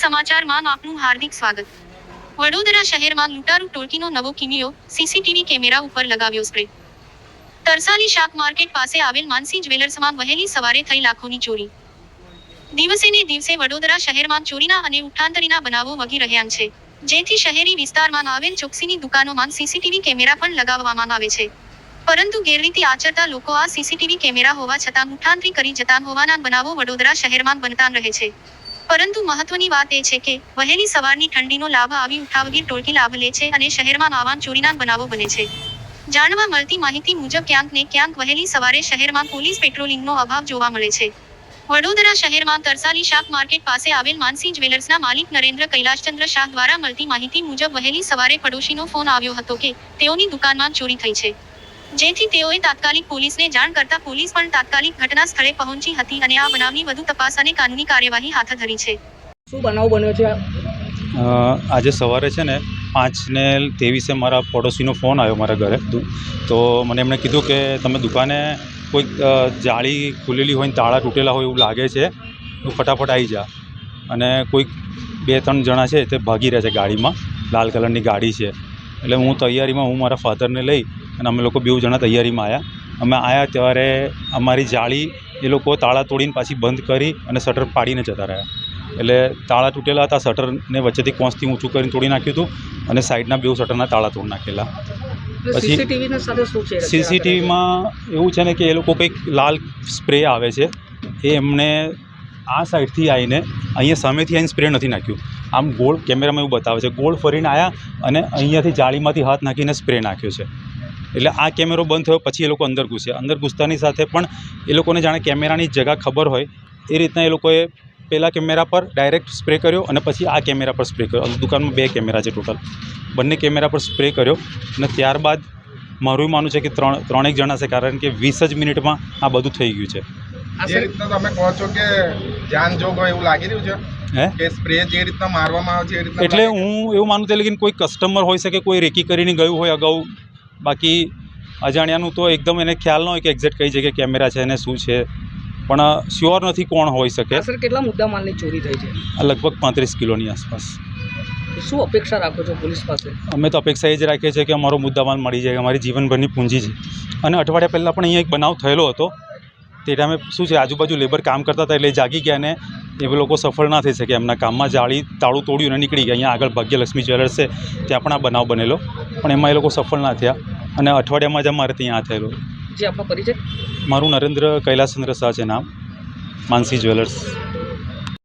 સમાચારમાં આપનું હાર્દિક સ્વાગત. વડોદરા શહેરમાં લૂંટારૂ ટોળકીનો નવો કિમિયો સીસીટીવી કેમેરા ઉપર લગાવ્યો સ્પ્રે. તરસાલી શાક માર્કેટ પાસે આવેલ માનસી જ્વેલર્સમાં વહેલી સવારે થઈ લાખોની ચોરી. દિવસે ને દિવસે વડોદરા શહેરમાં ચોરીના અને ઉઠાંતરીના બનાવો વગી રહ્યા છે. જેથી શહેરી વિસ્તારમાં આવેલ ચોકસીની દુકાનોમાં સીસીટીવી કેમેરા પણ લગાવવામાં આવે છે. પરંતુ ગેરરીતિ આચરતા લોકો આ સીસીટીવી કેમેરા હોવા છતાં ઉઠાંતરી કરી જતા હોવાના બનાવો વડોદરા શહેરમાં બનતા રહે છે. પરંતુ મહત્વની વાત એ છે કે વહેલી સવારની ઠંડીનો લાભ આવી ઉઠાવગીર ટોળકી લાભ લે છે અને શહેરમાં વાવાન ચોરીના બનાવો બને છે. જાણવા મળતી માહિતી મુજબ ક્યાંક ને ક્યાંક વહેલી સવારે શહેરમાં પોલીસ પેટ્રોલિંગનો અભાવ જોવા મળે છે. વડોદરા શહેરમાં તરસાલી શાક માર્કેટ પાસે આવેલ માનસી જ્વેલર્સના માલિક નરેન્દ્ર કૈલાશચંદ્ર શાહ દ્વારા મળતી માહિતી મુજબ વહેલી સવારે પડોશીનો ફોન આવ્યો હતો કે તેઓની દુકાનમાં ચોરી થઈ છે. જેથી તેઓએ તાત્કાલિક પોલીસને જાણ કરતા પોલીસ પણ તાત્કાલિક ઘટના સ્થળે પહોંચી હતી અને આ બનાવની વધુ તપાસ અને કાનૂની કાર્યવાહી હાથ ધરી છે. શું બનાવ બન્યો છે? આજે સવારે છે ને પાંચને ત્રેવીસે મારા પડોશીનો ફોન આવ્યો મારા ઘરે. તો મને એમણે કીધું કે તમે દુકાને કોઈક જાળી ખુલેલી હોય ને તાળા તૂટેલા હોય એવું લાગે છે હું ફટાફટ આવી જા. અને કોઈક બે ત્રણ જણા છે તે ભાગી રહ્યા છે ગાડીમાં. લાલ કલરની ગાડી છે. એટલે હું તૈયારીમાં હું મારા ફાધરને લઈ અને અમે લોકો બેઉ જણા તૈયારીમાં આવ્યા અમે આવ્યા ત્યારે અમારી જાળી એ લોકો તાળા તોડીને પાછી બંધ કરી અને શટર પાડીને જતા રહ્યા. એટલે તાળા તૂટેલા હતા શટરને વચ્ચેથી કોંચથી ઊંચું કરીને તોડી નાખ્યું હતું અને સાઈડના બેઉ શટરના તાળા તોડી નાખેલા. પછી- સીસીટીવીમાં એવું છે ને કે એ લોકો કંઈક લાલ સ્પ્રે આવે છે. એ એમણે આ સાઈડથી આવીને અહીંયા સામેથી આવીને સ્પ્રે નથી નાખ્યું. આમ ગોળ કેમેરામાં એવું બતાવે છે. ગોળ ફરીને આવ્યા અને અહીંયાથી જાળીમાંથી હાથ નાખીને સ્પ્રે નાખ્યો છે. એટલે આ કેમેરો બંધ થયો પછી એ લોકો અંદર ઘૂસ્યા. અંદર ઘૂસતાની સાથે પણ એ લોકોને જાણે કેમેરાની જગા ખબર હોય એ રીતના એ લોકોએ પહેલાં કેમેરા પર ડાયરેક્ટ સ્પ્રે કર્યો અને પછી આ કેમેરા પર સ્પ્રે કર્યો. દુકાનમાં બે કેમેરા છે ટોટલ. બંને કેમેરા પર સ્પ્રે કર્યો અને ત્યારબાદ મારું માનવું છે કે ત્રણ ત્રણેક જણા છે કારણ કે વીસ જ મિનિટમાં આ બધું થઈ ગયું છે. જે રીતના તમે કહો છો કે જાન જોગ એવું લાગી રહ્યું છે? હે? કે સ્પ્રે જે રીતના મારવામાં આવે છે એટલે હું એવું માનું છું કે કોઈ કસ્ટમર હોઈ શકે કોઈ રેકી કરીને ગયું હોય અગાઉ બાકી અજાણ્યાનું તો એકદમ એને ખ્યાલ ન હોય કે એક્ઝેક્ટ કઈ જગ્યાએ કેમેરા છે અને શું છે. પણ શ્યોર નથી કોણ હોઈ શકે. સર કેટલા મુદ્દા માલની ચોરી થઈ છે? લગભગ પાંત્રીસ કિલોની આસપાસ. શું અપેક્ષા રાખો છો પોલીસ પાસે? અમે તો અપેક્ષા એ જ રાખીએ છીએ કે અમારો મુદ્દામાલ મળી જાય અમારી જીવનભરની પૂંજી છે. અને અઠવાડિયા પહેલાં પણ અહીંયા એક બનાવ થયેલો હતો. તે ટાઈમે શું છે આજુબાજુ લેબર કામ કરતા હતા એટલે જાગી ગયા ને એ લોકો સફળ ના થઈ શકે. એમના કામમાં જાળી તાળું તોડ્યું અને નીકળી ગયા. અહીંયા આગળ ભાગ્યલક્ષ્મી જ્વેલર્સ છે ત્યાં પણ આ બનાવ બનેલો. પણ એમાં એ લોકો સફળ ના થયા. અને અઠવાડિયામાં જ અમારે ત્યાં થયેલો. જે આપનો પરિચય? મારું નરેન્દ્ર કૈલાસચંદ્ર શાહ છે નામ માનસી જ્વેલર્સ.